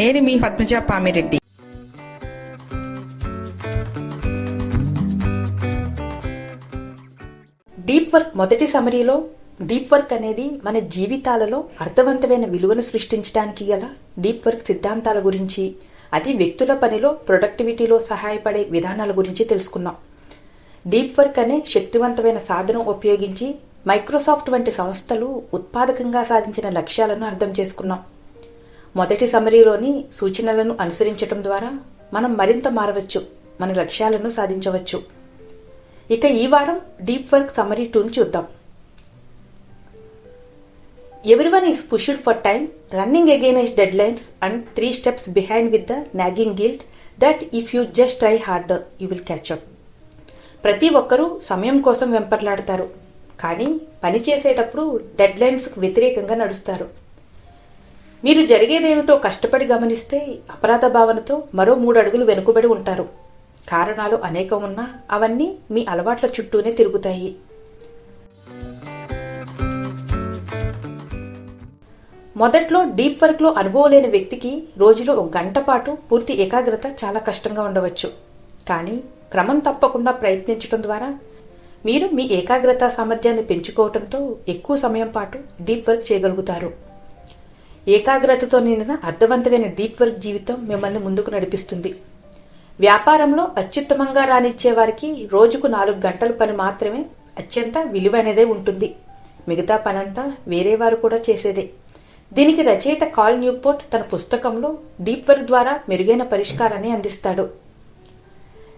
నేను మీ Padmaja Pamireddy deep work మొదటి సమరీలో డీప్ వర్క్ అనేది మన జీవితాలలో అర్థవంతమైన విలువను సృష్టించడానికి గల డీప్ వర్క్ సిద్ధాంతాల గురించి అది వ్యక్తుల పనిలో ప్రొడక్టివిటీలో సహాయపడే విధానాల గురించి తెలుసుకున్నాం. డీప్ వర్క్ అనే శక్తివంతమైన సాధనం ఉపయోగించి మైక్రోసాఫ్ట్ వంటి సంస్థలు ఉత్పాదకంగా సాధించిన లక్ష్యాలను అర్థం చేసుకున్నాం. మొదటి సమరీలోని సూచనలను అనుసరించటం ద్వారా మనం మరింత మారవచ్చు మన లక్ష్యాలను సాధించవచ్చు. ఇక ఈ వారం డీప్ వర్క్ సమరీ టూని చూద్దాం. Everyone is pushed for time running against deadlines and three steps behind with the nagging guilt that if you just try hard you will catch up ప్రతి ఒక్కరూ సమయం కోసం వెంపర్లాడతారు కానీ పని చేసేటప్పుడు డెడ్ లైన్స్కు వ్యతిరేకంగా నడుస్తారు. మీరు జరిగేదేమిటో కష్టపడి గమనిస్తే అపరాధ భావనతో మరో మూడు అడుగులు వెనుకబడి ఉంటారు. కారణాలు అనేకం ఉన్నా అవన్నీ మీ అలవాట్ల చుట్టూనే తిరుగుతాయి. మొదట్లో డీప్ వర్క్లో అనుభవం లేని వ్యక్తికి రోజులో ఒక గంట పాటు పూర్తి ఏకాగ్రత చాలా కష్టంగా ఉండవచ్చు. కానీ క్రమం తప్పకుండా ప్రయత్నించడం ద్వారా మీరు మీ ఏకాగ్రత సామర్థ్యాన్ని పెంచుకోవడంతో ఎక్కువ సమయం పాటు డీప్ వర్క్ చేయగలుగుతారు. ఏకాగ్రతతో నిండిన అర్థవంతమైన డీప్ వర్క్ జీవితం మిమ్మల్ని ముందుకు నడిపిస్తుంది. వ్యాపారంలో అత్యుత్తమంగా రానిచ్చే వారికి రోజుకు నాలుగు గంటల పని మాత్రమే అత్యంత విలువైనదే ఉంటుంది. మిగతా పనంతా వేరే వారు కూడా చేసేదే. దీనికి రచయిత కాల్ న్యూపోర్ట్ తన పుస్తకంలో డీప్ వర్క్ ద్వారా మెరుగైన పరిష్కారాన్ని అందిస్తాడు.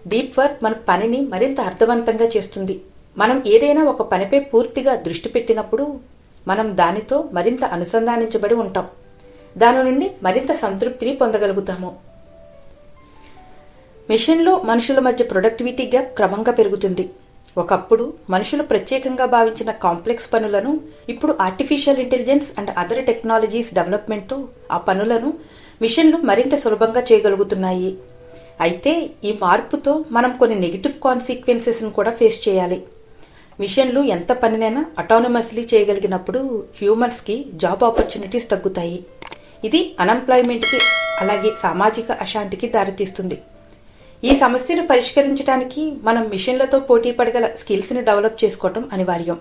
డీప్ వర్క్ మన పనిని మరింత అర్థవంతంగా చేస్తుంది. మనం ఏదైనా ఒక పనిపై పూర్తిగా దృష్టి పెట్టినప్పుడు మనం దానితో మరింత అనుసంధానించబడి ఉంటాం. దాని నుండి మరింత సంతృప్తిని పొందగలుగుతాము. మిషన్లో మనుషుల మధ్య ప్రొడక్టివిటీ గ్యాప్ క్రమంగా పెరుగుతుంది. ఒకప్పుడు మనుషులు ప్రత్యేకంగా భావించిన కాంప్లెక్స్ పనులను ఇప్పుడు artificial intelligence and other technologies డెవలప్మెంట్తో ఆ పనులను మిషన్లు మరింత సులభంగా చేయగలుగుతున్నాయి. అయితే ఈ మార్పుతో మనం కొన్ని నెగిటివ్ కాన్సిక్వెన్సెస్ను కూడా ఫేస్ చేయాలి. మిషన్లు ఎంత పనినైనా అటానమస్లీ చేయగలిగినప్పుడు హ్యూమన్స్కి జాబ్ ఆపర్చునిటీస్ తగ్గుతాయి. ఇది అన్ఎంప్లాయ్మెంట్కి అలాగే సామాజిక అశాంతికి దారితీస్తుంది. ఈ సమస్యను పరిష్కరించడానికి మనం మిషన్లతో పోటీ పడగల స్కిల్స్ని డెవలప్ చేసుకోవటం అనివార్యం.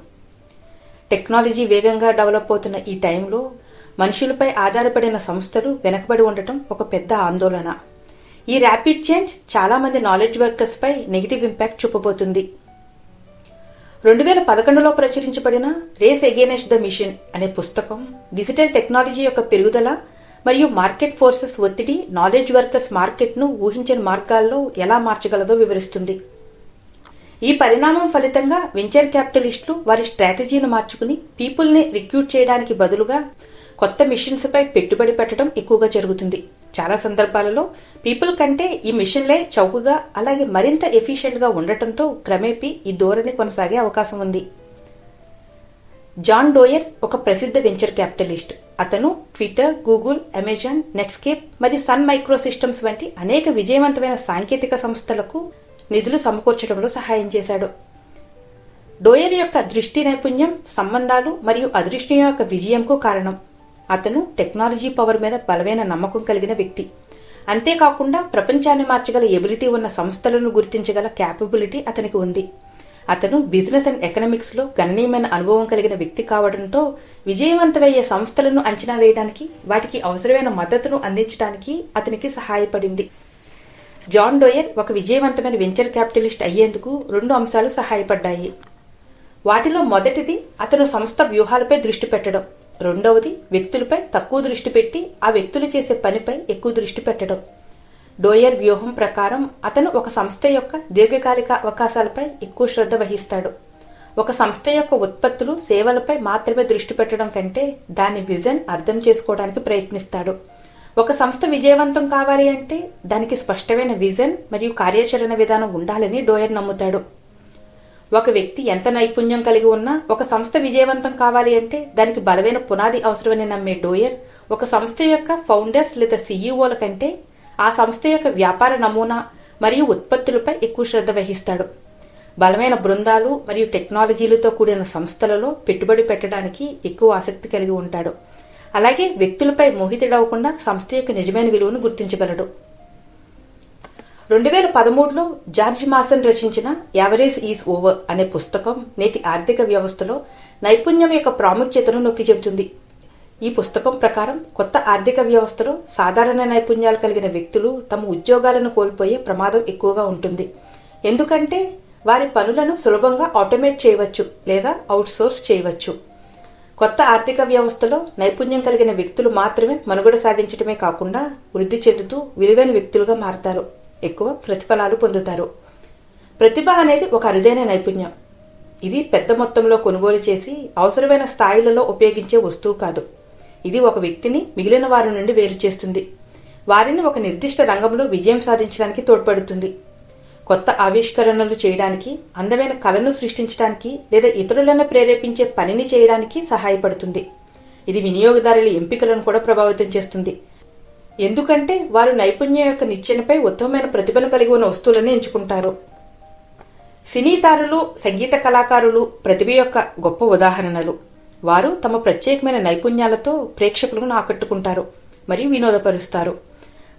టెక్నాలజీ వేగంగా డెవలప్ అవుతున్న ఈ టైంలో మనుషులపై ఆధారపడిన సంస్థలు వెనకబడి ఉండటం ఒక పెద్ద ఆందోళన. ఈ ర్యాపిడ్ చేంజ్ చాలామంది నాలెడ్జ్ వర్కర్స్పై నెగిటివ్ ఇంపాక్ట్ చూపబోతుంది. రెండు వేల పదకొండులో ప్రచురించబడిన రేస్ ఎగేనెస్ట్ ద మిషన్ అనే పుస్తకం డిజిటల్ టెక్నాలజీ యొక్క పెరుగుదల మరియు మార్కెట్ ఫోర్సెస్ ఒత్తిడి నాలెడ్జ్ వర్కర్స్ మార్కెట్ను ఊహించిన మార్గాల్లో ఎలా మార్చగలదో వివరిస్తుంది. ఈ పరిణామం ఫలితంగా వెంచర్ క్యాపిటలిస్టులు వారి స్ట్రాటజీని మార్చుకుని పీపుల్ని రిక్రూట్ చేయడానికి బదులుగా కొత్త మిషన్స్పై పెట్టుబడి పెట్టడం ఎక్కువగా జరుగుతుంది. చాలా సందర్భాలలో పీపుల్ కంటే ఈ మిషన్లే చౌకగా అలాగే మరింత ఎఫిషియెంట్గా ఉండటంతో క్రమేపీ ఈ ధోరణి కొనసాగే అవకాశం ఉంది. జాన్ డోయర్ ఒక ప్రసిద్ధ వెంచర్ క్యాపిటలిస్ట్. అతను ట్విట్టర్ గూగుల్ అమెజాన్ నెట్స్కేప్ మరియు సన్ మైక్రో సిస్టమ్స్ వంటి అనేక విజయవంతమైన సాంకేతిక సంస్థలకు నిధులు సమకూర్చడంలో సహాయం చేశాడు. డోయర్ యొక్క దృష్టి నైపుణ్యం సంబంధాలు మరియు అదృష్టం యొక్క విజయంకు కారణం. అతను టెక్నాలజీ పవర్ మీద బలమైన నమ్మకం కలిగిన వ్యక్తి. అంతేకాకుండా ప్రపంచాన్ని మార్చగల ఎబిలిటీ ఉన్న సంస్థలను గుర్తించగల క్యాపబిలిటీ అతనికి ఉంది. అతను బిజినెస్ అండ్ ఎకనామిక్స్లో గణనీయమైన అనుభవం కలిగిన వ్యక్తి కావడంతో విజయవంతమయ్యే సంస్థలను అంచనా వేయడానికి వాటికి అవసరమైన మద్దతును అందించడానికి అతనికి సహాయపడింది. జాన్ డోయర్ ఒక విజయవంతమైన వెంచర్ క్యాపిటలిస్ట్ అయ్యేందుకు రెండు అంశాలు సహాయపడ్డాయి. వాటిలో మొదటిది అతను సంస్థ వ్యూహాలపై దృష్టి పెట్టడం. రెండవది వ్యక్తులపై తక్కువ దృష్టి పెట్టి ఆ వ్యక్తులు చేసే పనిపై ఎక్కువ దృష్టి పెట్టడం. డోయర్ వ్యూహం ప్రకారం అతను ఒక సంస్థ యొక్క దీర్ఘకాలిక అవకాశాలపై ఎక్కువ శ్రద్ధ వహిస్తాడు. ఒక సంస్థ యొక్క ఉత్పత్తులు సేవలపై మాత్రమే దృష్టి పెట్టడం కంటే దాని విజన్ అర్థం చేసుకోవడానికి ప్రయత్నిస్తాడు. ఒక సంస్థ విజయవంతం కావాలి అంటే దానికి స్పష్టమైన విజన్ మరియు కార్యాచరణ విధానం ఉండాలని డోయర్ నమ్ముతాడు. ఒక వ్యక్తి ఎంత నైపుణ్యం కలిగి ఉన్నా ఒక సంస్థ విజయవంతం కావాలి అంటే దానికి బలమైన పునాది అవసరమని నమ్మే డోయర్ ఒక సంస్థ యొక్క ఫౌండర్స్ లేదా సీఈఓల కంటే ఆ సంస్థ యొక్క వ్యాపార నమూనా మరియు ఉత్పత్తులపై ఎక్కువ శ్రద్ధ వహిస్తాడు. బలమైన బృందాలు మరియు టెక్నాలజీలతో కూడిన సంస్థలలో పెట్టుబడి పెట్టడానికి ఎక్కువ ఆసక్తి కలిగి ఉంటాడు. అలాగే వ్యక్తులపై మోహితుడవకుండా సంస్థ యొక్క నిజమైన విలువను గుర్తించగలడు. రెండు వేల పదమూడులో జార్జ్ మాసన్ రచించిన యావరేజ్ ఈజ్ ఓవర్ అనే పుస్తకం నేటి ఆర్థిక వ్యవస్థలో నైపుణ్యం యొక్క ప్రాముఖ్యతను నొక్కి చెబుతుంది. ఈ పుస్తకం ప్రకారం కొత్త ఆర్థిక వ్యవస్థలో సాధారణ నైపుణ్యాలు కలిగిన వ్యక్తులు తమ ఉద్యోగాలను కోల్పోయే ప్రమాదం ఎక్కువగా ఉంటుంది. ఎందుకంటే వారి పనులను సులభంగా ఆటోమేట్ చేయవచ్చు లేదా అవుట్సోర్స్ చేయవచ్చు. కొత్త ఆర్థిక వ్యవస్థలో నైపుణ్యం కలిగిన వ్యక్తులు మాత్రమే మనుగడ సాగించడమే కాకుండా వృద్ధి చెందుతూ విలువైన వ్యక్తులుగా మారతారు. ఎక్కువ ప్రతిఫలాలు పొందుతారు. ప్రతిభ అనేది ఒక అరుదైన నైపుణ్యం. ఇది పెద్ద మొత్తంలో కొనుగోలు చేసి అవసరమైన స్థాయిలలో ఉపయోగించే వస్తువు కాదు. ఇది ఒక వ్యక్తిని మిగిలిన వారి నుండి వేరు చేస్తుంది. వారిని ఒక నిర్దిష్ట రంగంలో విజయం సాధించడానికి తోడ్పడుతుంది. కొత్త ఆవిష్కరణలు చేయడానికి అందమైన కళను సృష్టించడానికి లేదా ఇతరులను ప్రేరేపించే పనిని చేయడానికి సహాయపడుతుంది. ఇది వినియోగదారుల ఎంపికలను కూడా ప్రభావితం చేస్తుంది. ఎందుకంటే వారు నైపుణ్యం యొక్క నిచ్చెనపై ఉత్తమమైన ప్రతిభను కలిగి ఉన్న వస్తువులను ఎంచుకుంటారు. సినీతారులు సంగీత కళాకారులు ప్రతిభ యొక్క గొప్ప ఉదాహరణలు. వారు తమ ప్రత్యేకమైన నైపుణ్యాలతో ప్రేక్షకులను ఆకట్టుకుంటారు మరియు వినోదపరుస్తారు.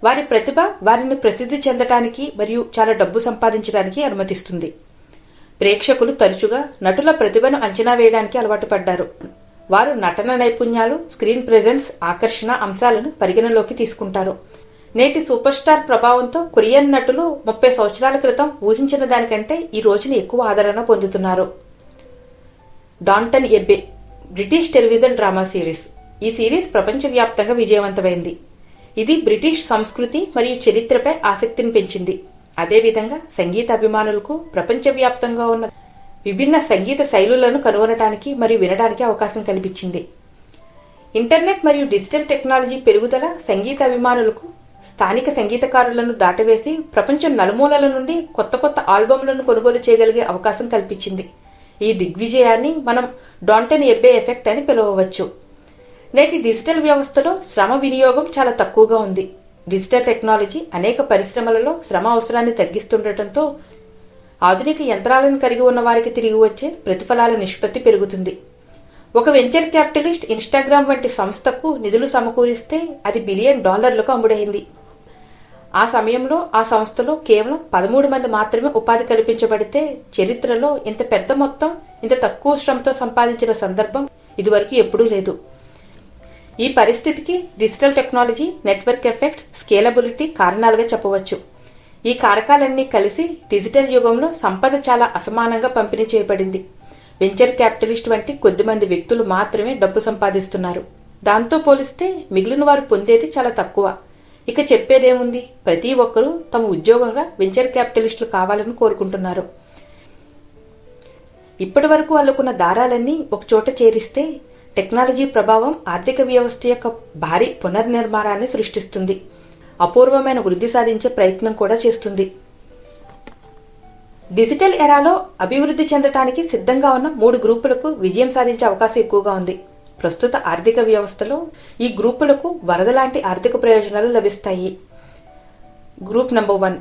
వారి ప్రతిభ వారిని ప్రసిద్ధి చెందటానికి మరియు చాలా డబ్బు సంపాదించడానికి అనుమతిస్తుంది. ప్రేక్షకులు తరచుగా నటుల ప్రతిభను అంచనా వేయడానికి అలవాటు పడ్డారు. వారు నటన నైపుణ్యాలు స్క్రీన్ ప్రెజెన్స్ ఆకర్షణ అంశాలను పరిగణలోకి తీసుకుంటారు. నేటి సూపర్ స్టార్ ప్రభావంతో కొరియన్ నటులు ముప్పై సంవత్సరాల క్రితం ఊహించిన దానికంటే ఈ రోజున ఎక్కువ ఆదరణ పొందుతున్నారు. Downton Abbey British television drama series. ఈ సిరీస్ ప్రపంచవ్యాప్తంగా విజయవంతమైంది. ఇది బ్రిటిష్ సంస్కృతి మరియు చరిత్రపై ఆసక్తిని పెంచింది. అదేవిధంగా సంగీత అభిమానులకు ప్రపంచవ్యాప్తంగా ఉన్న విభిన్న సంగీత శైలులను కనుగొనటానికి మరియు వినడానికి అవకాశం కల్పించింది. ఇంటర్నెట్ మరియు డిజిటల్ టెక్నాలజీ పెరుగుదల సంగీత అభిమానులకు స్థానిక సంగీతకారులను దాటవేసి ప్రపంచం నలుమూలల నుండి కొత్త కొత్త ఆల్బమ్లను కొనుగోలు చేయగలిగే అవకాశం కల్పించింది. ఈ దిగ్విజయాన్ని మనం డాంటన్ ఎబ్బే ఎఫెక్ట్ అని పిలవవచ్చు. నేటి డిజిటల్ వ్యవస్థలో శ్రమ వినియోగం చాలా తక్కువగా ఉంది. డిజిటల్ టెక్నాలజీ అనేక పరిశ్రమలలో శ్రమ అవసరాన్ని తగ్గిస్తుండటంతో ఆధునిక యంత్రాలను కలిగి ఉన్న వారికి తిరిగి వచ్చే ప్రతిఫలాల నిష్పత్తి పెరుగుతుంది. ఒక వెంచర్ క్యాపిటలిస్ట్ ఇన్స్టాగ్రామ్ వంటి సంస్థకు నిధులు సమకూరిస్తే అది బిలియన్ డాలర్లకు అమ్ముడైంది. ఆ సమయంలో ఆ సంస్థలో కేవలం పదమూడు మంది మాత్రమే ఉపాధి కల్పించబడితే చరిత్రలో ఇంత పెద్ద మొత్తం ఇంత తక్కువ శ్రమతో సంపాదించిన సందర్భం ఇదివరకు ఎప్పుడూ లేదు. ఈ పరిస్థితికి digital technology network effect scalability కారణాలుగా చెప్పవచ్చు. ఈ కారకాలన్నీ కలిసి డిజిటల్ యుగంలో సంపద చాలా అసమానంగా పంపిణీ చేయబడింది. వెంచర్ క్యాపిటలిస్ట్ వంటి కొద్దిమంది వ్యక్తులు మాత్రమే డబ్బు సంపాదిస్తున్నారు. దాంతో పోలిస్తే మిగిలిన వారు పొందేది చాలా తక్కువ. ఇక చెప్పేదేముంది? ప్రతి ఒక్కరూ తమ ఉద్యోగంగా వెంచర్ క్యాపిటలిస్టులు కావాలని కోరుకుంటున్నారు. ఇప్పటి వరకు అల్లుకున్న దారాలన్నీ ఒకచోట చేరిస్తే టెక్నాలజీ ప్రభావం ఆర్థిక వ్యవస్థ యొక్క భారీ పునర్నిర్మాణాన్ని సృష్టిస్తుంది. అపూర్వమైన వృద్ధి సాధించే ప్రయత్నం కూడా చేస్తుంది. డిజిటల్ ఎరాలో అభివృద్ధి చెందటానికి సిద్ధంగా ఉన్న మూడు గ్రూపులకు విజయం సాధించే అవకాశం ఎక్కువగా ఉంది. ప్రస్తుత ఆర్థిక వ్యవస్థలో ఈ గ్రూపులకు వరదలాంటి ఆర్థిక ప్రయోజనాలు లభిస్తాయి. Group number one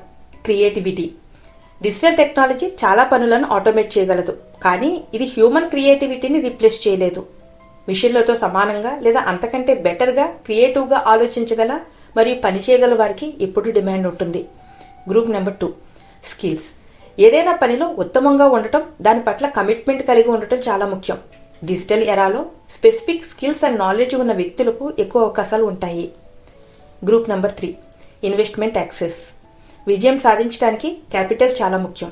creativity. Digital technology చాలా పనులను ఆటోమేట్ చేయగలదు కానీ ఇది హ్యూమన్ క్రియేటివిటీని రీప్లేస్ చేయలేదు. మిషన్లతో సమానంగా లేదా అంతకంటే బెటర్గా క్రియేటివ్గా ఆలోచించగల మరియు పనిచేయగల వారికి ఎప్పుడు డిమాండ్ ఉంటుంది. Group number two skills. ఏదైనా పనిలో ఉత్తమంగా ఉండటం దాని పట్ల కమిట్మెంట్ కలిగి ఉండటం చాలా ముఖ్యం. డిజిటల్ ఎరాలో స్పెసిఫిక్ స్కిల్స్ అండ్ నాలెడ్జ్ ఉన్న వ్యక్తులకు ఎక్కువ అవకాశాలు ఉంటాయి. Group number three investment access. విజయం సాధించడానికి క్యాపిటల్ చాలా ముఖ్యం.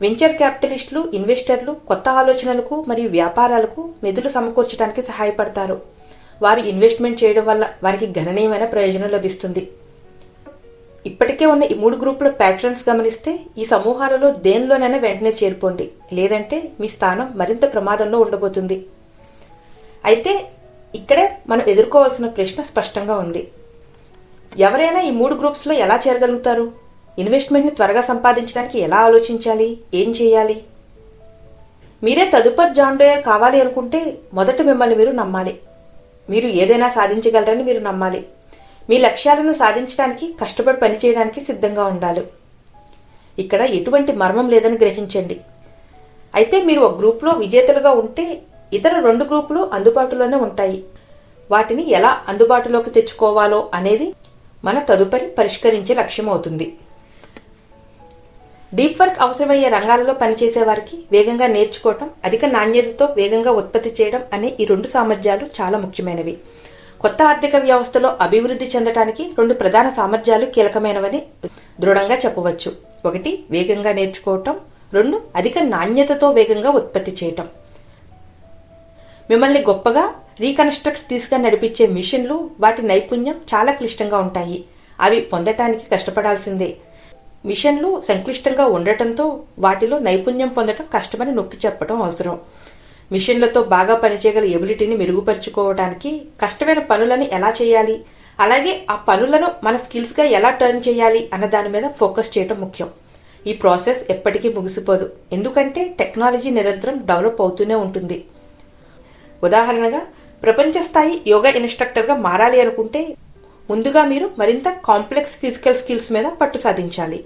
వెంచర్ క్యాపిటలిస్టులు ఇన్వెస్టర్లు కొత్త ఆలోచనలకు మరియు వ్యాపారాలకు నిధులు సమకూర్చడానికి సహాయపడతారు. వారు ఇన్వెస్ట్మెంట్ చేయడం వల్ల వారికి గణనీయమైన ప్రయోజనం లభిస్తుంది. ఇప్పటికే ఉన్న ఈ మూడు గ్రూపుల ప్యాటర్న్స్ గమనిస్తే ఈ సమూహాలలో దేనిలోనైనా వెంటనే చేరుకోండి లేదంటే మీ స్థానం మరింత ప్రమాదంలో ఉండబోతుంది. అయితే ఇక్కడే మనం ఎదుర్కోవాల్సిన ప్రశ్న స్పష్టంగా ఉంది. ఎవరైనా ఈ మూడు గ్రూప్స్లో ఎలా చేరగలుగుతారు? ఇన్వెస్ట్మెంట్ని త్వరగా సంపాదించడానికి ఎలా ఆలోచించాలి? ఏం చేయాలి? మీరే తదుపరి జాన్ డోయర్ కావాలి అనుకుంటే మొదట మిమ్మల్ని మీరు నమ్మాలి. మీరు ఏదైనా సాధించగలరని మీరు నమ్మాలి. మీ లక్ష్యాలను సాధించడానికి కష్టపడి పనిచేయడానికి సిద్ధంగా ఉండాలి. ఇక్కడ ఎటువంటి మర్మం లేదని గ్రహించండి. అయితే మీరు ఒక గ్రూప్లో విజేతలుగా ఉంటే ఇతర రెండు గ్రూపులు అందుబాటులోనే ఉంటాయి. వాటిని ఎలా అందుబాటులోకి తెచ్చుకోవాలో అనేది మన తదుపరి పరిష్కరించే లక్ష్యం అవుతుంది. డీప్ వర్క్ అవసరమయ్యే రంగాలలో పనిచేసే వారికి వేగంగా నేర్చుకోవటం అధిక నాణ్యతతో వేగంగా ఉత్పత్తి చేయడం అనే ఈ రెండు సామర్థ్యాలు చాలా ముఖ్యమైనవి. కొత్త ఆర్థిక వ్యవస్థలో అభివృద్ధి చెందడానికి రెండు ప్రధాన సామర్థ్యాలు కీలకమైనవని దృఢంగా చెప్పవచ్చు. ఒకటి వేగంగా నేర్చుకోవటం. రెండు అధిక నాణ్యతతో వేగంగా ఉత్పత్తి చేయటం. మిమ్మల్ని గొప్పగా రీకన్స్ట్రక్ట్ తీసుకుని నడిపించే మిషన్లు వాటి నైపుణ్యం చాలా క్లిష్టంగా ఉంటాయి. అవి పొందటానికి కష్టపడాల్సిందే. మిషన్లు సంక్లిష్టంగా ఉండటంతో వాటిలో నైపుణ్యం పొందడం కష్టమని నొక్కి చెప్పడం అవసరం. మిషన్లతో బాగా పనిచేయగల ఎబిలిటీని మెరుగుపరుచుకోవడానికి కష్టమైన పనులను ఎలా చేయాలి? అలాగే ఆ పనులను మన స్కిల్స్గా ఎలా టర్న్ చేయాలి అన్న దాని మీద ఫోకస్ చేయడం ముఖ్యం. ఈ ప్రాసెస్ ఎప్పటికీ ముగిసిపోదు. ఎందుకంటే టెక్నాలజీ నిరంతరం డెవలప్ అవుతూనే ఉంటుంది. ఉదాహరణగా ప్రపంచ స్థాయి యోగా ఇన్స్ట్రక్టర్గా మారాలి అనుకుంటే ముందుగా మీరు మరింత కాంప్లెక్స్ ఫిజికల్ స్కిల్స్ మీద పట్టు సాధించాలి.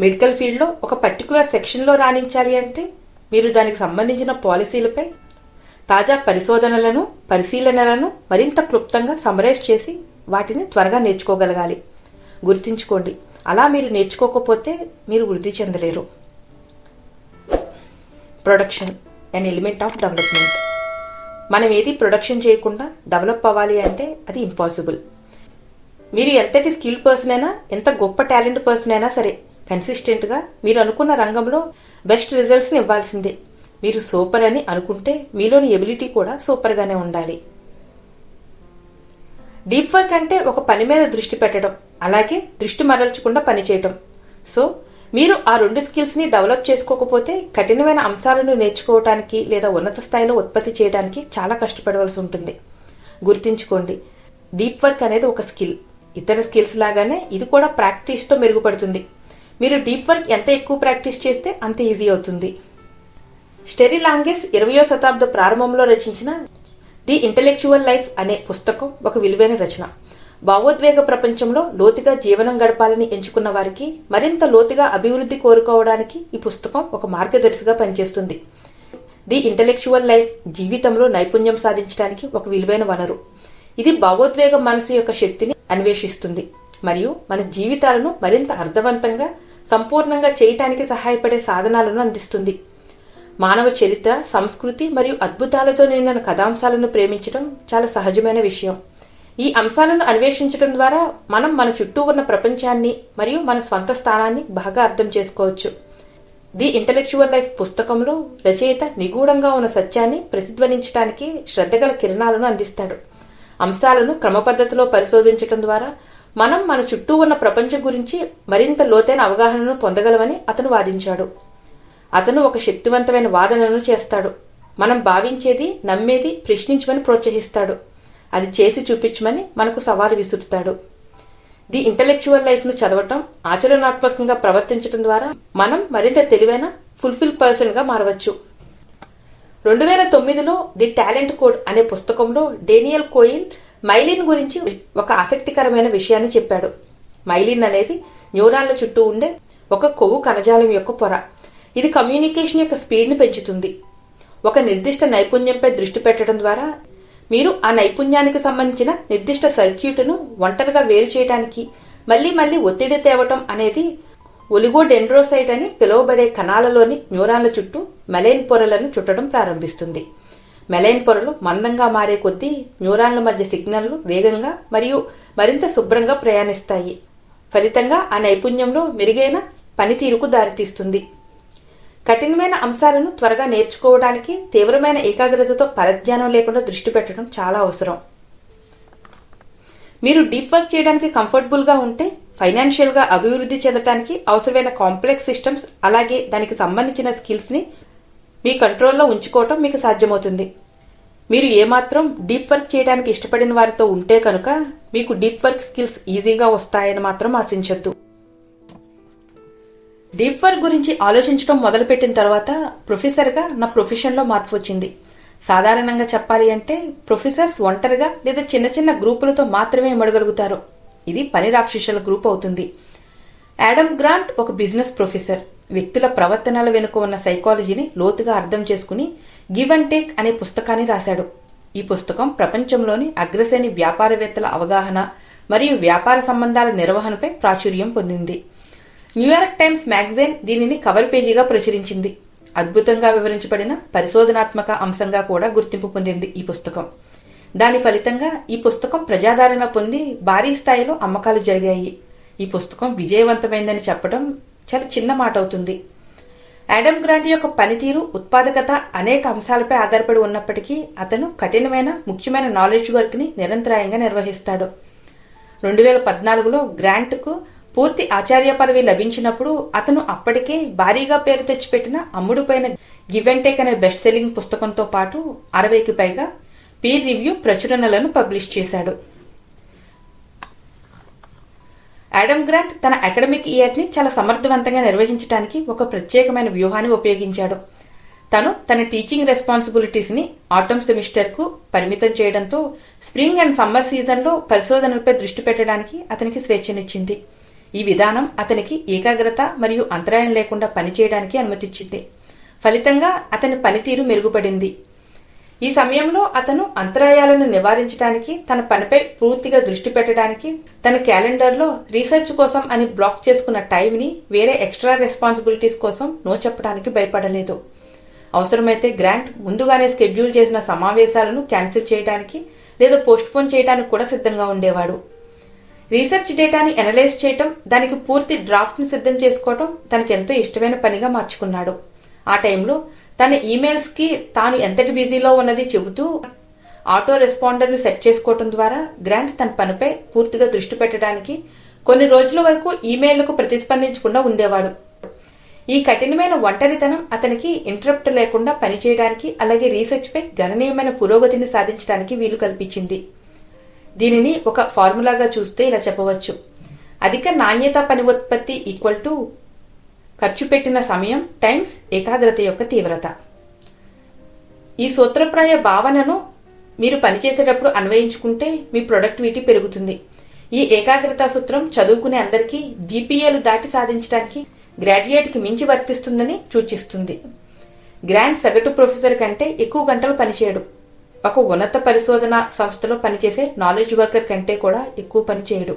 మెడికల్ ఫీల్డ్లో ఒక పర్టికులర్ సెక్షన్లో రాణించాలి అంటే మీరు దానికి సంబంధించిన పాలసీలపై తాజా పరిశోధనలను పరిశీలనలను మరింత క్లుప్తంగా సమరైజ్ చేసి వాటిని త్వరగా నేర్చుకోగలగాలి. గుర్తుంచుకోండి అలా మీరు నేర్చుకోకపోతే మీరు వృద్ధి చెందలేరు. Production an element of development. మనం ఏది ప్రొడక్షన్ చేయకుండా డెవలప్ అవ్వాలి అంటే అది ఇంపాసిబుల్. మీరు ఎంతటి స్కిల్ పర్సన్ అయినా ఎంత గొప్ప టాలెంట్ పర్సన్ అయినా సరే కన్సిస్టెంట్గా మీరు అనుకున్న రంగంలో బెస్ట్ రిజల్ట్స్ని ఇవ్వాల్సిందే. మీరు సూపర్ అని అనుకుంటే మీలోని ఎబిలిటీ కూడా సూపర్గానే ఉండాలి. డీప్ వర్క్ అంటే ఒక పని మీద దృష్టి పెట్టడం అలాగే దృష్టి మరల్చకుండా పనిచేయటం సో మీరు ఆ రెండు స్కిల్స్ని డెవలప్ చేసుకోకపోతే కఠినమైన అంశాలను నేర్చుకోవటానికి లేదా ఉన్నత స్థాయిలో ఉత్పత్తి చేయడానికి చాలా కష్టపడవలసి ఉంటుంది. గుర్తుంచుకోండి డీప్ వర్క్ అనేది ఒక స్కిల్ ఇతర స్కిల్స్ లాగానే ఇది కూడా ప్రాక్టీస్తో మెరుగుపడుతుంది. మీరు డీప్ వర్క్ ఎంత ఎక్కువ ప్రాక్టీస్ చేస్తే అంత ఈజీ అవుతుంది. స్టెరీ లాంగెస్ ఇరవయో శతాబ్ద ప్రారంభంలో రచించిన ది ఇంటలెక్చువల్ లైఫ్ అనే పుస్తకం ఒక విలువైన రచన. భావోద్వేగ ప్రపంచంలో లోతుగా జీవనం గడపాలని ఎంచుకున్న వారికి మరింత లోతుగా అభివృద్ధి కోరుకోవడానికి ఈ పుస్తకం ఒక మార్గదర్శిగా పనిచేస్తుంది. ది ఇంటలెక్చువల్ లైఫ్ జీవితంలో నైపుణ్యం సాధించడానికి ఒక విలువైన వనరు. ఇది భావోద్వేగ మనసు యొక్క శక్తిని అన్వేషిస్తుంది. మరియు మన జీవితాలను మరింత అర్థవంతంగా సంపూర్ణంగా చేయటానికి సహాయపడే సాధనాలను అందిస్తుంది. మానవ చరిత్ర సంస్కృతి మరియు అద్భుతాలతో నిండిన కథాంశాలను ప్రేమించడం చాలా సహజమైన విషయం. ఈ అంశాలను అన్వేషించడం ద్వారా మనం మన చుట్టూ ఉన్న ప్రపంచాన్ని మరియు మన స్వంత స్థానాన్ని బాగా అర్థం చేసుకోవచ్చు. ది ఇంటలెక్చువల్ లైఫ్ పుస్తకంలో రచయిత నిగూఢంగా ఉన్న సత్యాన్ని ప్రతిధ్వనించడానికి శ్రద్ధగల కిరణాలను అందిస్తాడు. అంశాలను క్రమపద్ధతిలో పరిశోధించడం ద్వారా మనం మన చుట్టూ ఉన్న ప్రపంచం గురించి మరింత లోతైన అవగాహనను పొందగలమని అతను వాదించాడు. అతను ఒక శక్తివంతమైన వాదనను చేస్తాడు. మనం భావించేది నమ్మేది ప్రశ్నించమని ప్రోత్సహిస్తాడు. అది చేసి చూపించమని మనకు సవాలు విసురుతాడు. ది ఇంటలెక్చువల్ లైఫ్ను చదవటం ఆచరణాత్మకంగా ప్రవర్తించడం ద్వారా మనం మరింత తెలివైన ఫుల్ఫిల్ పర్సన్గా మారవచ్చు. రెండు వేల తొమ్మిదిలో ది టాలెంట్ కోడ్ అనే పుస్తకంలో డేనియల్ కోయిల్ మైలిన్ గురించి ఒక ఆసక్తికరమైన విషయాన్ని చెప్పాడు. మైలిన్ అనేది న్యూరాన్ల చుట్టూ ఉండే ఒక కొవ్వు కణజాలం యొక్క పొర. ఇది కమ్యూనికేషన్ యొక్క స్పీడ్ని పెంచుతుంది. ఒక నిర్దిష్ట నైపుణ్యంపై దృష్టి పెట్టడం ద్వారా మీరు ఆ నైపుణ్యానికి సంబంధించిన నిర్దిష్ట సర్క్యూట్ను ఒంటరిగా వేరు చేయడానికి మళ్ళీ మళ్ళీ ఒత్తిడి తేవటం అనేది ఒలిగోడెండ్రోసైట్ అని పిలువబడే కణాలలోని న్యూరాన్ల చుట్టూ మెలైన్ పొరలను చుట్టడం ప్రారంభిస్తుంది. మెలైన్ పొరలు మందంగా మారే కొద్దీ న్యూరాన్ల మధ్య సిగ్నల్లు వేగంగా మరియు మరింత శుభ్రంగా ప్రయాణిస్తాయి. ఫలితంగా ఆ నైపుణ్యంలో మెరుగైన పనితీరుకు దారితీస్తుంది. కఠినమైన అంశాలను త్వరగా నేర్చుకోవడానికి తీవ్రమైన ఏకాగ్రతతో పరధ్యానం లేకుండా దృష్టి పెట్టడం చాలా అవసరం. మీరు డీప్ వర్క్ చేయడానికి కంఫర్టబుల్గా ఉంటే ఫైనాన్షియల్గా అభివృద్ధి చెందడానికి అవసరమైన కాంప్లెక్స్ సిస్టమ్స్ అలాగే దానికి సంబంధించిన స్కిల్స్ని మీ కంట్రోల్లో ఉంచుకోవటం మీకు సాధ్యమవుతుంది. మీరు ఏమాత్రం డీప్ వర్క్ చేయడానికి ఇష్టపడిన వారితో ఉంటే కనుక మీకు డీప్ వర్క్ స్కిల్స్ ఈజీగా వస్తాయని మాత్రం ఆశించద్దు. డీప్ వర్క్ గురించి ఆలోచించడం మొదలుపెట్టిన తర్వాత ప్రొఫెసర్గా నా ప్రొఫెషన్లో మార్పు వచ్చింది. సాధారణంగా చెప్పాలి అంటే ప్రొఫెసర్స్ ఒంటరిగా లేదా చిన్న చిన్న గ్రూపులతో మాత్రమే మడగలుగుతారు ఇది పని రాక్షసుల గ్రూప్ అవుతుంది. యాడమ్ గ్రాంట్ ఒక బిజినెస్ ప్రొఫెసర్. వ్యక్తుల ప్రవర్తనల వెనుక ఉన్న సైకాలజీని లోతుగా అర్థం చేసుకుని గివ్ అండ్ టేక్ అనే పుస్తకాన్ని రాశాడు. ఈ పుస్తకం ప్రపంచంలోని అగ్రశ్రేణి వ్యాపారవేత్తల అవగాహన మరియు వ్యాపార సంబంధాల నిర్వహణపై ప్రాచుర్యం పొందింది. న్యూయార్క్ టైమ్స్ మ్యాగజైన్ దీనిని కవర్ పేజీగా ప్రచురించింది. అద్భుతంగా వివరించబడిన పరిశోధనాత్మక అంశంగా కూడా గుర్తింపు పొందింది ఈ పుస్తకం. దాని ఫలితంగా ఈ పుస్తకం ప్రజాదరణ పొంది భారీ స్థాయిలో అమ్మకాలు జరిగాయి. ఈ పుస్తకం విజయవంతమైందని చెప్పడం చాలా చిన్న మాట అవుతుంది. యాడమ్ గ్రాంట్ యొక్క పనితీరు ఉత్పాదకత అనేక అంశాలపై ఆధారపడి ఉన్నప్పటికీ అతను కఠినమైన ముఖ్యమైన నాలెడ్జ్ వర్క్ని నిరంతరాయంగా నిర్వహిస్తాడు. రెండు వేల పద్నాలుగులో గ్రాంట్కు పూర్తి ఆచార్య పదవి లభించినప్పుడు అతను అప్పటికే భారీగా పేరు తెచ్చిపెట్టిన అమ్ముడుపోయిన గివ్ అండ్ టేక్ అనే బెస్ట్ సెల్లింగ్ పుస్తకంతో పాటు అరవైకి పైగా పీర్ రివ్యూ ప్రచురణలను పబ్లిష్ చేశాడు. యాడమ్ గ్రాంట్ తన అకాడమిక్ ఇయర్ని చాలా సమర్థవంతంగా నిర్వహించడానికి ఒక ప్రత్యేకమైన వ్యూహాన్ని ఉపయోగించాడు. తను తన టీచింగ్ రెస్పాన్సిబిలిటీస్ని ఆటమ్ సెమిస్టర్కు పరిమితం చేయడంతో స్ప్రింగ్ అండ్ సమ్మర్ సీజన్లో పరిశోధనలపై దృష్టి పెట్టడానికి అతనికి స్వేచ్ఛనిచ్చింది. ఈ విధానం అతనికి ఏకాగ్రత మరియు అంతరాయం లేకుండా పనిచేయడానికి అనుమతిచ్చింది. ఫలితంగా అతని పనితీరు మెరుగుపడింది. ఈ సమయంలో అతను అంతరాయాలను నివారించడానికి తన పనిపై పూర్తిగా దృష్టి పెట్టడానికి తన క్యాలెండర్లో రీసెర్చ్ కోసం అని బ్లాక్ చేసుకున్న టైంని వేరే ఎక్స్ట్రా రెస్పాన్సిబిలిటీస్ కోసం నో చెప్పడానికి భయపడలేదు. అవసరమైతే గ్రాంట్ ముందుగానే స్కెడ్యూల్ చేసిన సమావేశాలను క్యాన్సిల్ చేయడానికి లేదా పోస్ట్పోన్ చేయడానికి కూడా సిద్ధంగా ఉండేవాడు. రీసెర్చ్ డేటాని అనలైజ్ చేయటం దానికి పూర్తి డ్రాఫ్ట్ని సిద్ధం చేసుకోవటం తనకి ఎంతో ఇష్టమైన పనిగా మార్చుకున్నాడు. ఆ టైంలో తన ఈమెయిల్స్కి తాను ఎంతటి బిజీలో ఉన్నది చెబుతూ ఆటో రెస్పాండర్ని సెట్ చేసుకోవటం ద్వారా గ్రాంట్ తన పనిపై పూర్తిగా దృష్టి పెట్టడానికి కొన్ని రోజుల వరకు ఈమెయిల్లకు ప్రతిస్పందించకుండా ఉండేవాడు. ఈ కఠినమైన ఒంటరితనం అతనికి ఇంటరప్ట్ లేకుండా పనిచేయడానికి అలాగే రీసెర్చ్ పై గణనీయమైన పురోగతిని సాధించడానికి వీలు కల్పించింది. దీనిని ఒక ఫార్ములాగా చూస్తే ఇలా చెప్పవచ్చు. అధిక నాణ్యత పని ఉత్పత్తి ఈక్వల్ టు ఖర్చు పెట్టిన సమయం టైమ్స్ ఏకాగ్రత యొక్క తీవ్రత. ఈ సూత్రప్రాయ భావనను మీరు పనిచేసేటప్పుడు అన్వయించుకుంటే మీ ప్రొడక్టివిటీ పెరుగుతుంది. ఈ ఏకాగ్రత సూత్రం చదువుకునే అందరికీ జీపీఏలు దాటి సాధించడానికి గ్రాడ్యుయేట్కి మించి వర్తిస్తుందని సూచిస్తుంది. గ్రాండ్ సగటు ప్రొఫెసర్ కంటే ఎక్కువ గంటలు పనిచేయడు. ఒక ఉన్నత పరిశోధన సంస్థలో పనిచేసే నాలెడ్జ్ వర్కర్ కంటే కూడా ఎక్కువ పని చేయడు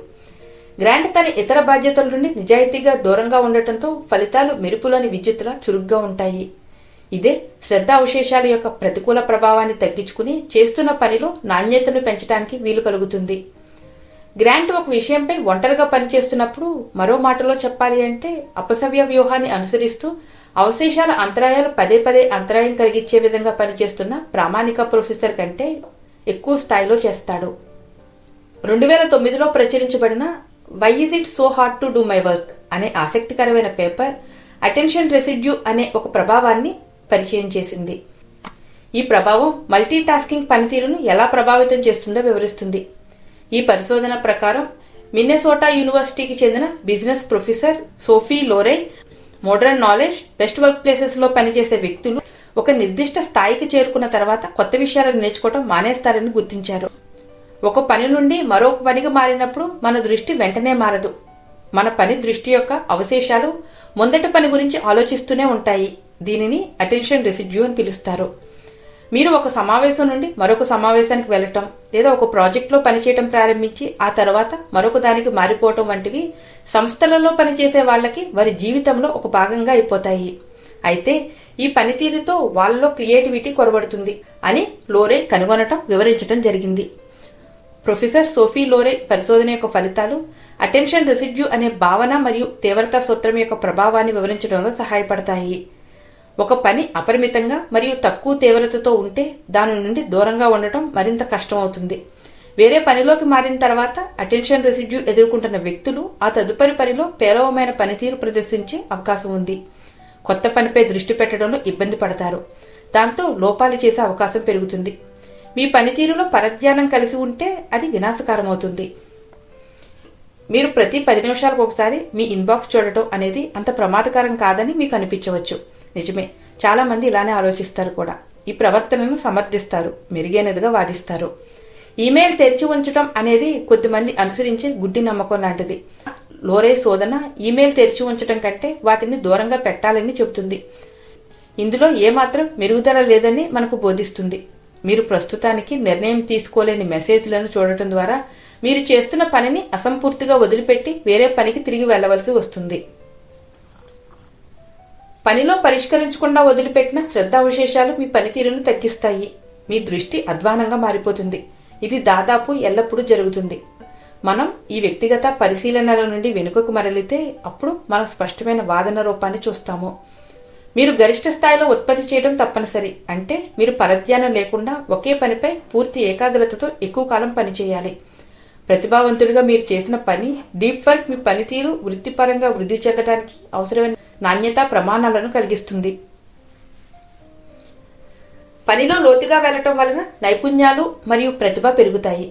గ్రాంట్ తన ఇతర బాధ్యతల నుండి నిజాయితీగా దూరంగా ఉండటంతో ఫలితాలు మెరుపులోని విద్యుత్తులా చురుగ్గా ఉంటాయి. ఇదే శ్రద్ధ అవశేషాల యొక్క ప్రతికూల ప్రభావాన్ని తగ్గించుకుని చేస్తున్న పనిలో నాణ్యతను పెంచడానికి వీలు కలుగుతుంది. గ్రాంట్ ఒక విషయంపై ఒంటరిగా పనిచేస్తున్నప్పుడు మరో మాటలో చెప్పాలి అంటే అపసవ్య వ్యూహాన్ని అనుసరిస్తూ అవశేషాల అంతరాయాలు పదే పదే అంతరాయం కలిగించే విధంగా పనిచేస్తున్న ప్రామాణిక ప్రొఫెసర్ కంటే ఎక్కువ స్థాయిలో చేస్తాడు. రెండు వేల తొమ్మిదిలో ప్రచురించబడిన why is it so hard to do my work అనే ఆసక్తికరమైన పేపర్ అటెన్షన్ రెసిడ్యూ అనే ఒక ప్రభావాన్ని పరిచయం చేసింది. ఈ ప్రభావం మల్టీ టాస్కింగ్ పనితీరును ఎలా ప్రభావితం చేస్తుందో వివరిస్తుంది. ఈ పరిశోధన ప్రకారం మిన్నెసోటా యూనివర్సిటీకి చెందిన business professor Sophie Leroy modern knowledge best work ప్లేసెస్లో పనిచేసే వ్యక్తులు ఒక నిర్దిష్ట స్థాయికి చేరుకున్న తర్వాత కొత్త విషయాలను నేర్చుకోవడం మానేస్తారని గుర్తించారు. ఒక పని నుండి మరొక పనికి మారినప్పుడు మన దృష్టి వెంటనే మారదు. మన పని దృష్టి యొక్క అవశేషాలు మొదటి పని గురించి ఆలోచిస్తూనే ఉంటాయి. దీనిని అటెన్షన్ రెసిడ్యూ అని పిలుస్తారు. మీరు ఒక సమావేశం నుండి మరొక సమావేశానికి వెళ్ళటం లేదా ఒక ప్రాజెక్ట్లో పనిచేయటం ప్రారంభించి ఆ తర్వాత మరొక దానికి మారిపోవటం వంటివి సంస్థలలో పనిచేసే వాళ్ళకి వారి జీవితంలో ఒక భాగంగా అయిపోతాయి. అయితే ఈ పనితీరుతో వాళ్ళలో క్రియేటివిటీ కొరబడుతుంది అని లోరే కనుగొనటం వివరించడం జరిగింది. ప్రొఫెసర్ సోఫీ లోరే పరిశోధన యొక్క ఫలితాలు అటెన్షన్ రెసిడ్యూ అనే భావన మరియు తీవ్రతా సూత్రం యొక్క ప్రభావాన్ని వివరించడంలో సహాయపడతాయి. ఒక పని అపరిమితంగా మరియు తక్కువ తీవ్రతతో ఉంటే దాని నుండి దూరంగా ఉండటం మరింత కష్టమవుతుంది. వేరే పనిలోకి మారిన తర్వాత అటెన్షన్ రెసిడ్యూ ఎదుర్కొంటున్న వ్యక్తులు ఆ తదుపరి పనిలో పేలవమైన పనితీరు ప్రదర్శించే అవకాశం ఉంది. కొత్త పనిపై దృష్టి పెట్టడంలో ఇబ్బంది పడతారు. దాంతో లోపాలు చేసే అవకాశం పెరుగుతుంది. మీ పనితీరులో పరధ్యానం కలిసి ఉంటే అది వినాశకరమవుతుంది. మీరు ప్రతి పది నిమిషాలకు ఒకసారి మీ ఇన్బాక్స్ చూడటం అనేది అంత ప్రమాదకరం కాదని మీకు అనిపించవచ్చు. నిజమే చాలామంది ఇలానే ఆలోచిస్తారు కూడా. ఈ ప్రవర్తనను సమర్థిస్తారు మెరుగైనదిగా వాదిస్తారు. ఈమెయిల్ తెరిచి ఉంచడం అనేది కొద్దిమంది అనుసరించే గుడ్డి నమ్మకం లాంటిది. లోరే శోధన ఈమెయిల్ తెరిచి ఉంచడం కంటే వాటిని దూరంగా పెట్టాలని చెబుతుంది. ఇందులో ఏమాత్రం మెరుగుదల లేదని మనకు బోధిస్తుంది. మీరు ప్రస్తుతానికి నిర్ణయం తీసుకోలేని మెసేజ్లను చూడటం ద్వారా మీరు చేస్తున్న పనిని అసంపూర్తిగా వదిలిపెట్టి వేరే పనికి తిరిగి వెళ్ళవలసి వస్తుంది. పనిలో పరిష్కరించకుండా వదిలిపెట్టిన శ్రద్ధావశేషాలు మీ పనితీరును తగ్గిస్తాయి. మీ దృష్టి అధ్వానంగా మారిపోతుంది. ఇది దాదాపు ఎల్లప్పుడూ జరుగుతుంది. మనం ఈ వ్యక్తిగత పరిశీలనల నుండి వెనుకకు మరలితే అప్పుడు మనం స్పష్టమైన వాదన రూపాన్ని చూస్తాము. మీరు గరిష్ట స్థాయిలో ఉత్పత్తి చేయడం తప్పనిసరి. అంటే మీరు పరధ్యానం లేకుండా ఒకే పనిపై పూర్తి ఏకాగ్రతతో ఎక్కువ కాలం పనిచేయాలి. ప్రతిభావంతుడిగా మీరు చేసిన పని డీప్ వర్క్ మీ పనితీరు వృత్తిపరంగా వృద్ధి చెందడానికి అవసరమైన నాణ్యతా ప్రమాణాలను కలిగిస్తుంది. పనిలో లోతుగా వెళ్ళటం వలన నైపుణ్యాలు మరియు ప్రతిభ పెరుగుతాయి.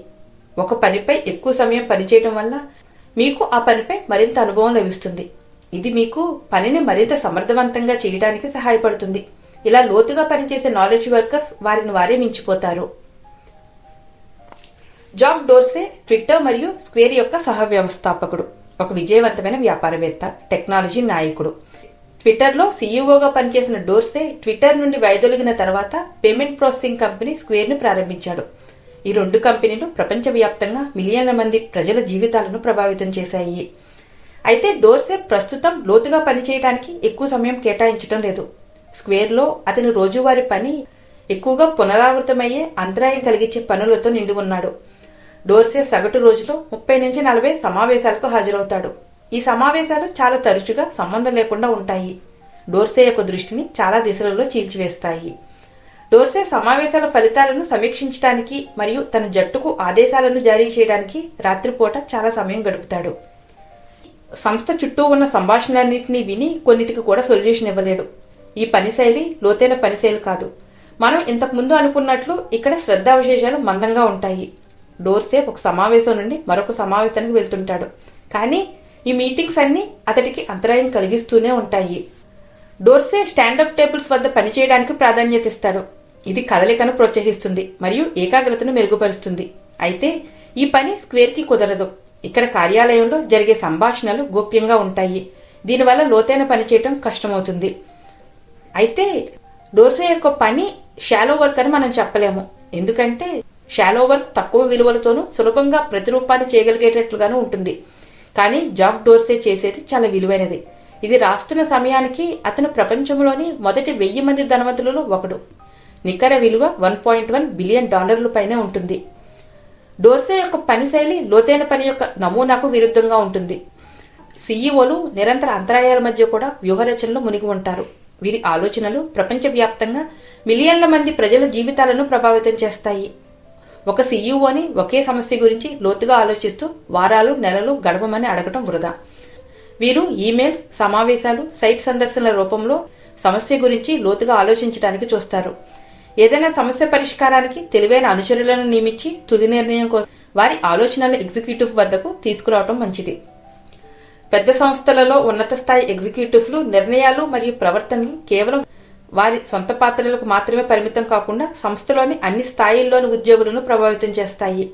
ఒక పనిపై ఎక్కువ సమయం పనిచేయడం వల్ల మీకు ఆ పనిపై మరింత అనుభవం లభిస్తుంది. ఇది మీకు పనిని మరింత సమర్థవంతంగా చేయడానికి సహాయపడుతుంది. ఇలా లోతుగా పనిచేసే నాలెడ్జ్ వర్కర్స్ వారిని వారే మించిపోతారు. జాబ్ డోర్సే ట్విట్టర్ మరియు స్క్వేర్ యొక్క సహ వ్యవస్థాపకుడు. ఒక విజయవంతమైన వ్యాపారవేత్త టెక్నాలజీ నాయకుడు. ట్విట్టర్లో సీఈఓగా పనిచేసిన డోర్సే ట్విట్టర్ నుండి వైదొలిగిన తర్వాత పేమెంట్ ప్రాసెసింగ్ కంపెనీ స్క్వేర్ను ప్రారంభించాడు. ఈ రెండు కంపెనీలు ప్రపంచవ్యాప్తంగా మిలియన్ల మంది ప్రజల జీవితాలను ప్రభావితం చేశాయి. అయితే డోర్సే ప్రస్తుతం లోతుగా పనిచేయడానికి ఎక్కువ సమయం కేటాయించడం లేదు. స్క్వేర్లో అతని రోజువారీ పని ఎక్కువగా పునరావృతమయ్యే అంతరాయం కలిగించే పనులతో నిండి ఉన్నాడు. డోర్సే సగటు రోజులో ముప్పై నుంచి నలభై సమావేశాలకు హాజరవుతాడు. ఈ సమావేశాలు చాలా తరచుగా సంబంధం లేకుండా ఉంటాయి. డోర్సే యొక్క దృష్టిని చాలా దిశలలో చీల్చివేస్తాయి. డోర్సే సమావేశాల ఫలితాలను సమీక్షించడానికి మరియు తన జట్టుకు ఆదేశాలను జారీ చేయడానికి రాత్రిపూట చాలా సమయం గడుపుతాడు. సంస్థ చుట్టూ ఉన్న సంభాషణలన్నింటినీ విని కొన్నిటికి కూడా సొల్యూషన్ ఇవ్వలేడు. ఈ పని శైలి లోతైన పని శైలి కాదు. మనం ఇంతకుముందు అనుకున్నట్లు ఇక్కడ శ్రద్ధావిశేషాలు మందంగా ఉంటాయి. డోర్సే ఒక సమావేశం నుండి మరొక సమావేశానికి వెళ్తుంటాడు. కానీ ఈ మీటింగ్స్ అన్నీ అతడికి అంతరాయం కలిగిస్తూనే ఉంటాయి. డోర్సే స్టాండప్ టేబుల్స్ వద్ద పనిచేయడానికి ప్రాధాన్యత ఇస్తాడు. ఇది కదలికను ప్రోత్సహిస్తుంది మరియు ఏకాగ్రతను మెరుగుపరుస్తుంది. అయితే ఈ పని స్క్వేర్కి కుదరదు. ఇక్కడ కార్యాలయంలో జరిగే సంభాషణలు గోప్యంగా ఉంటాయి. దీనివల్ల లోతైన పని చేయటం కష్టమవుతుంది. అయితే డోసే యొక్క పని షాలో వర్క్ అని మనం చెప్పలేము. ఎందుకంటే షాలో వర్క్ తక్కువ విలువలతోనూ సులభంగా ప్రతిరూపాన్ని చేయగలిగేటట్లుగాను ఉంటుంది. కానీ జాబ్ డోర్సే చేసేది చాలా విలువైనది. ఇది రాస్తున్న సమయానికి అతను ప్రపంచంలోని మొదటి వెయ్యి మంది ధనవంతులలో ఒకడు. నికర విలువ వన్ పాయింట్ వన్ బిలియన్ డాలర్ల పైనే ఉంటుంది. డోర్సే యొక్క పని శైలి లోతైన పని యొక్క నమూనాకు విరుద్ధంగా ఉంటుంది. సీఈఓలు నిరంతర అంతరాయాల మధ్య కూడా వ్యూహరచనలో మునిగి ఉంటారు. వీరి ఆలోచనలు ప్రపంచవ్యాప్తంగా మిలియన్ల మంది ప్రజల జీవితాలను ప్రభావితం చేస్తాయి. ఒక సీఈఓని ఒకే సమస్య గురించి లోతుగా ఆలోచిస్తూ వారాలు నెలలు గడపమని అడగటం వృధా. వీరు ఈమెయిల్స్ సమావేశాలు సైట్ సందర్శనల రూపంలో సమస్య గురించి లోతుగా ఆలోచించడానికి చూస్తారు. ఏదైనా సమస్య పరిష్కారానికి తెలివైన అనుచరులను నియమించి తుది నిర్ణయం కోసం వారి ఆలోచనల ఎగ్జిక్యూటివ్ వద్దకు తీసుకురావటం మంచిది. పెద్ద సంస్థలలో ఉన్నత స్థాయి ఎగ్జిక్యూటివ్లు నిర్ణయాలు మరియు ప్రవర్తనలు కేవలం వారి సొంత పాత్రలకు మాత్రమే పరిమితం కాకుండా సంస్థలోని అన్ని స్థాయిల్లోని ఉద్యోగులను ప్రభావితం చేస్తాయి.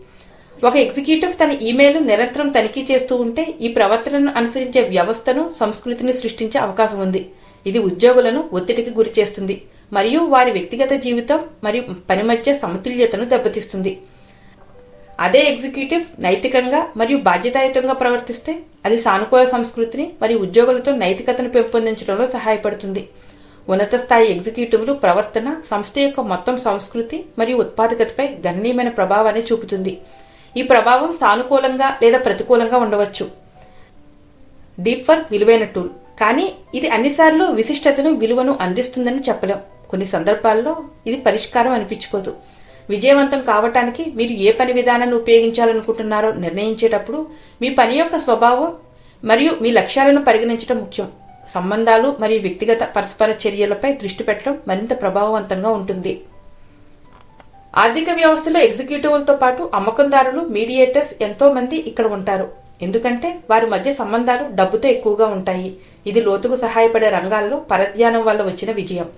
ఒక ఎగ్జిక్యూటివ్ తన ఈమెయిల్ నిరంతరం తనిఖీ చేస్తూ ఉంటే ఈ ప్రవర్తనను అనుసరించే వ్యవస్థను సంస్కృతిని సృష్టించే అవకాశం ఉంది. ఇది ఉద్యోగులను ఒత్తిడికి గురి చేస్తుంది. మరియు వారి వ్యక్తిగత జీవితం మరియు పని మధ్య సమతుల్యతను దెబ్బతీస్తుంది. అదే ఎగ్జిక్యూటివ్ నైతికంగా మరియు బాధ్యతాయుతంగా ప్రవర్తిస్తే అది సానుకూల సంస్కృతిని మరియు ఉద్యోగులతో నైతికతను పెంపొందించడంలో సహాయపడుతుంది. ఉన్నత స్థాయి ఎగ్జిక్యూటివ్లు ప్రవర్తన సంస్థ యొక్క మొత్తం సంస్కృతి మరియు ఉత్పాదకతపై గణనీయమైన ప్రభావాన్ని చూపుతుంది. ఈ ప్రభావం సానుకూలంగా లేదా ప్రతికూలంగా ఉండవచ్చు. డీప్ వర్క్ విలువైన టూల్. కానీ ఇది అన్నిసార్లు విశిష్టతను విలువను అందిస్తుందని చెప్పలేం. కొన్ని సందర్భాల్లో ఇది పరిష్కారం అనిపించుకోదు. విజయవంతం కావటానికి మీరు ఏ పని విధానాన్ని ఉపయోగించాలనుకుంటున్నారో నిర్ణయించేటప్పుడు మీ పని యొక్క స్వభావం మరియు మీ లక్ష్యాలను పరిగణించడం ముఖ్యం. సంబంధాలు మరియు వ్యక్తిగత పరస్పర చర్యలపై దృష్టి పెట్టడం మరింత ప్రభావవంతంగా ఉంటుంది. ఆర్థిక వ్యవస్థలో ఎగ్జిక్యూటివ్లతో పాటు అమ్మకందారులు మీడియేటర్స్ ఎంతో మంది ఇక్కడ ఉంటారు. ఎందుకంటే వారి మధ్య సంబంధాలు డబ్బుతో ఎక్కువగా ఉంటాయి. ఇది లోతుకు సహాయపడే రంగాల్లో పరధ్యానం వల్ల వచ్చిన విజయం.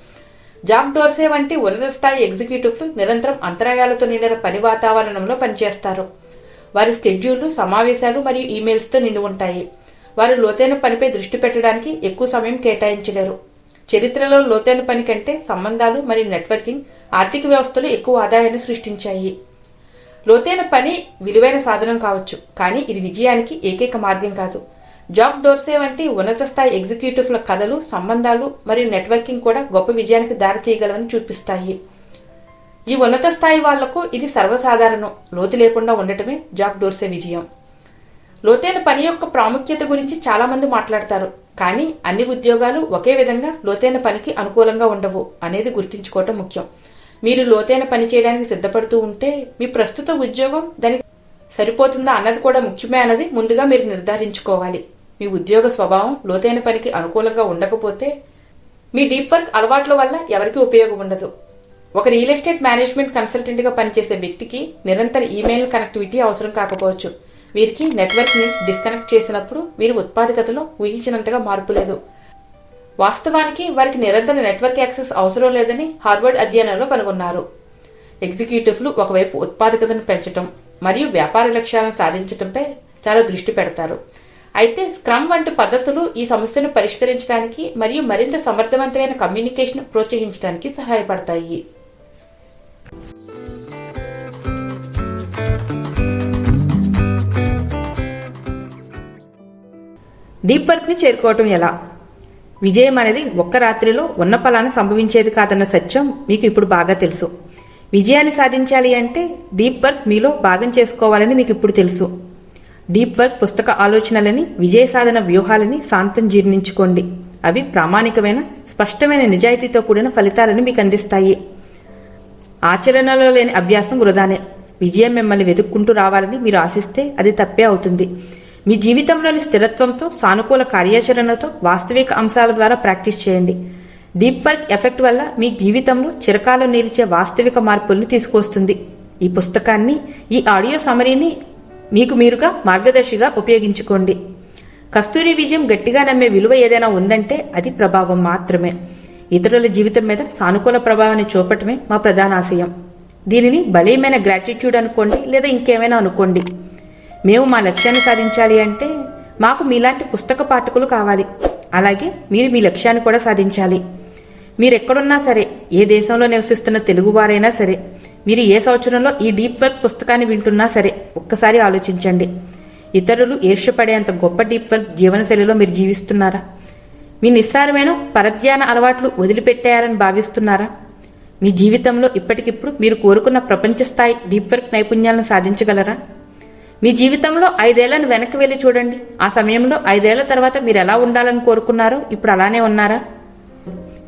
జాబ్ డోర్సే వంటి ఉన్నత స్థాయి ఎగ్జిక్యూటివ్లు నిరంతరం అంతరాయాలతో నిండిన పని వాతావరణంలో పనిచేస్తారు. వారి స్కెడ్యూళ్ళు సమావేశాలు మరియు ఈమెయిల్స్తో నిండి ఉంటాయి. వారు లోతైన పనిపై దృష్టి పెట్టడానికి ఎక్కువ సమయం కేటాయించలేరు. చరిత్రలో లోతైన పని కంటే సంబంధాలు మరియు నెట్వర్కింగ్ ఆర్థిక వ్యవస్థలు ఎక్కువ ఆదాయాన్ని సృష్టించాయి. లోతైన పని విలువైన సాధనం కావచ్చు కానీ ఇది విజయానికి ఏకైక మార్గం కాదు. జాక్ డోర్సే వంటి ఉన్నత స్థాయి ఎగ్జిక్యూటివ్ల కథలు సంబంధాలు మరియు నెట్వర్కింగ్ కూడా గొప్ప విజయానికి దారితీయగలవని చూపిస్తాయి. ఈ ఉన్నత స్థాయి వాళ్ళకు ఇది సర్వసాధారణం. లోతు లేకుండా ఉండటమే జాక్ డోర్సే విజయం. లోతైన పని యొక్క ప్రాముఖ్యత గురించి చాలామంది మాట్లాడతారు. కానీ అన్ని ఉద్యోగాలు ఒకే విధంగా లోతైన పనికి అనుకూలంగా ఉండవు అనేది గుర్తుంచుకోవటం ముఖ్యం. మీరు లోతైన పని చేయడానికి సిద్ధపడుతూ ఉంటే మీ ప్రస్తుత ఉద్యోగం దానికి సరిపోతుందా అన్నది కూడా ముఖ్యమే అన్నది ముందుగా మీరు నిర్ధారించుకోవాలి. మీ ఉద్యోగ స్వభావం లోతైన పనికి అనుకూలంగా ఉండకపోతే మీ డీప్ వర్క్ అలవాట్ల వల్ల ఎవరికీ ఉపయోగం ఉండదు. ఒక రియల్ ఎస్టేట్ మేనేజ్మెంట్ కన్సల్టెంట్గా పనిచేసే వ్యక్తికి నిరంతర ఈమెయిల్ కనెక్టివిటీ అవసరం కాకపోవచ్చు. వీరికి నెట్వర్క్ని డిస్కనెక్ట్ చేసినప్పుడు వీరి ఉత్పాదకతలో ఊహించినంతగా మార్పు లేదు. వాస్తవానికి వారికి నిరంతర నెట్వర్క్ యాక్సెస్ అవసరం లేదని హార్వర్డ్ అధ్యయనంలో కనుగొన్నారు. ఎగ్జిక్యూటివ్లు ఒకవైపు ఉత్పాదకతను పెంచడం మరియు వ్యాపార లక్ష్యాలను సాధించడంపై చాలా దృష్టి పెడతారు. అయితే స్క్రమ్ వంటి పద్ధతులు ఈ సమస్యను పరిష్కరించడానికి మరియు మరింత సమర్థవంతమైన కమ్యూనికేషన్ ప్రోత్సహించడానికి సహాయపడతాయి. డీప్ వర్క్ని చేరుకోవటం ఎలా? విజయం అనేది ఒక్క రాత్రిలో ఉన్న ఫలాన్ని సంభవించేది కాదన్న సత్యం మీకు ఇప్పుడు బాగా తెలుసు. విజయాన్ని సాధించాలి అంటే డీప్ వర్క్ మీలో భాగం చేసుకోవాలని మీకు ఇప్పుడు తెలుసు. డీప్ వర్క్ పుస్తక ఆలోచనలని విజయ సాధన వ్యూహాలని శాంతం జీర్ణించుకోండి. అవి ప్రామాణికమైన స్పష్టమైన నిజాయితీతో కూడిన ఫలితాలను మీకు అందిస్తాయి. ఆచరణలో లేని అభ్యాసం వృధానే. విజయం మిమ్మల్ని వెతుక్కుంటూ రావాలని మీరు ఆశిస్తే అది తప్పే అవుతుంది. మీ జీవితంలోని స్థిరత్వంతో సానుకూల కార్యాచరణతో వాస్తవిక అంశాల ద్వారా ప్రాక్టీస్ చేయండి. డీప్ వర్క్ ఎఫెక్ట్ వల్ల మీ జీవితంలో చిరకాలం నిలిచే వాస్తవిక మార్పుల్ని తీసుకొస్తుంది ఈ పుస్తకాన్ని ఈ ఆడియో సమరీని మీకు మీరుగా మార్గదర్శిగా ఉపయోగించుకోండి. కస్తూరి విజయం గట్టిగా నమ్మే విలువ ఏదైనా ఉందంటే అది ప్రభావం మాత్రమే. ఇతరుల జీవితం మీద సానుకూల ప్రభావాన్ని చూపటమే మా ప్రధాన ఆశయం. దీనిని బలీయమైన గ్రాటిట్యూడ్ అనుకోండి లేదా ఇంకేమైనా అనుకోండి. మేము మా లక్ష్యాన్ని సాధించాలి అంటే మాకు మీలాంటి పుస్తక పాఠకులు కావాలి. అలాగే మీరు మీ లక్ష్యాన్ని కూడా సాధించాలి. మీరు ఎక్కడున్నా సరే ఏ దేశంలో నివసిస్తున్న తెలుగువారైనా సరే మీరు ఏ సంవత్సరంలో ఈ డీప్ వర్క్ పుస్తకాన్ని వింటున్నా సరే ఒక్కసారి ఆలోచించండి. ఇతరులు ఈర్ష్యపడేంత గొప్ప డీప్ వర్క్ జీవనశైలిలో మీరు జీవిస్తున్నారా? మీ నిస్సారమైన పరధ్యాన అలవాట్లు వదిలిపెట్టేయాలని భావిస్తున్నారా? మీ జీవితంలో ఇప్పటికిప్పుడు మీరు కోరుకున్న ప్రపంచ స్థాయి డీప్ వర్క్ నైపుణ్యాలను సాధించగలరా? మీ జీవితంలో ఐదేళ్ళను వెనక్కి వెళ్ళి చూడండి. ఆ సమయంలో ఐదేళ్ళ తర్వాత మీరు ఎలా ఉండాలని కోరుకున్నారో ఇప్పుడు అలానే ఉన్నారా?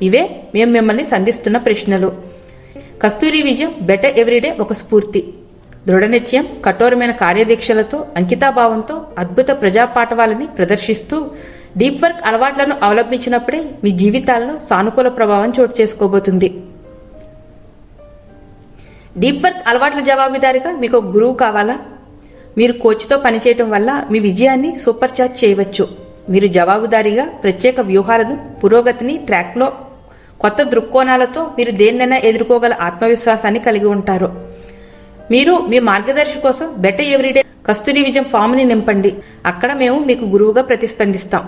ఇవే మేము మిమ్మల్ని సంధిస్తున్న ప్రశ్నలు. కస్తూరి విజయం బెటర్ ఎవ్రీడే ఒక స్ఫూర్తి. దృఢనిశ్చయం కఠోరమైన కార్యదీక్షలతో అంకితాభావంతో అద్భుత ప్రజాపాఠవాలని ప్రదర్శిస్తూ డీప్ వర్క్ అలవాట్లను అవలంబించినప్పుడే మీ జీవితాల్లో సానుకూల ప్రభావం చోటు చేసుకోబోతుంది. డీప్ వర్క్ అలవాట్ల జవాబుదారిగా మీకు ఒక గురువు కావాలా? మీరు కోచ్తో పనిచేయటం వల్ల మీ విజయాన్ని సూపర్ చార్జ్ చేయవచ్చు. మీరు జవాబుదారీగా ప్రత్యేక వ్యూహాలను పురోగతిని ట్రాక్లో కొత్త దృక్కోణాలతో మీరు దేన్నైనా ఎదుర్కోగల ఆత్మవిశ్వాసాన్ని కలిగి ఉంటారు. మీరు మీ మార్గదర్శి కోసం బెటర్ ఎవ్రీడే కస్తూరి విజయం ఫామ్ని నింపండి. అక్కడ మేము మీకు గురువుగా ప్రతిస్పందిస్తాం.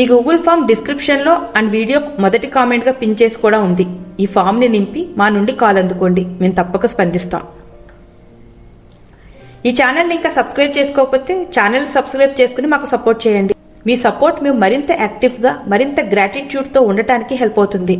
ఈ గూగుల్ ఫామ్ డిస్క్రిప్షన్లో అండ్ వీడియో మొదటి కామెంట్గా పిన్ చేసి కూడా ఉంది. ఈ ఫామ్ని నింపి మా నుండి కాల్ అందుకోండి. మేము తప్పక స్పందిస్తాం. ఈ ఛానల్ని ఇంకా సబ్స్క్రైబ్ చేసుకోకపోతే ఛానల్ సబ్స్క్రైబ్ చేసుకుని మాకు సపోర్ట్ చేయండి. మీ సపోర్ట్ మేము మరింత యాక్టివ్గా మరింత గ్రాటిట్యూడ్తో ఉండటానికి హెల్ప్ అవుతుంది.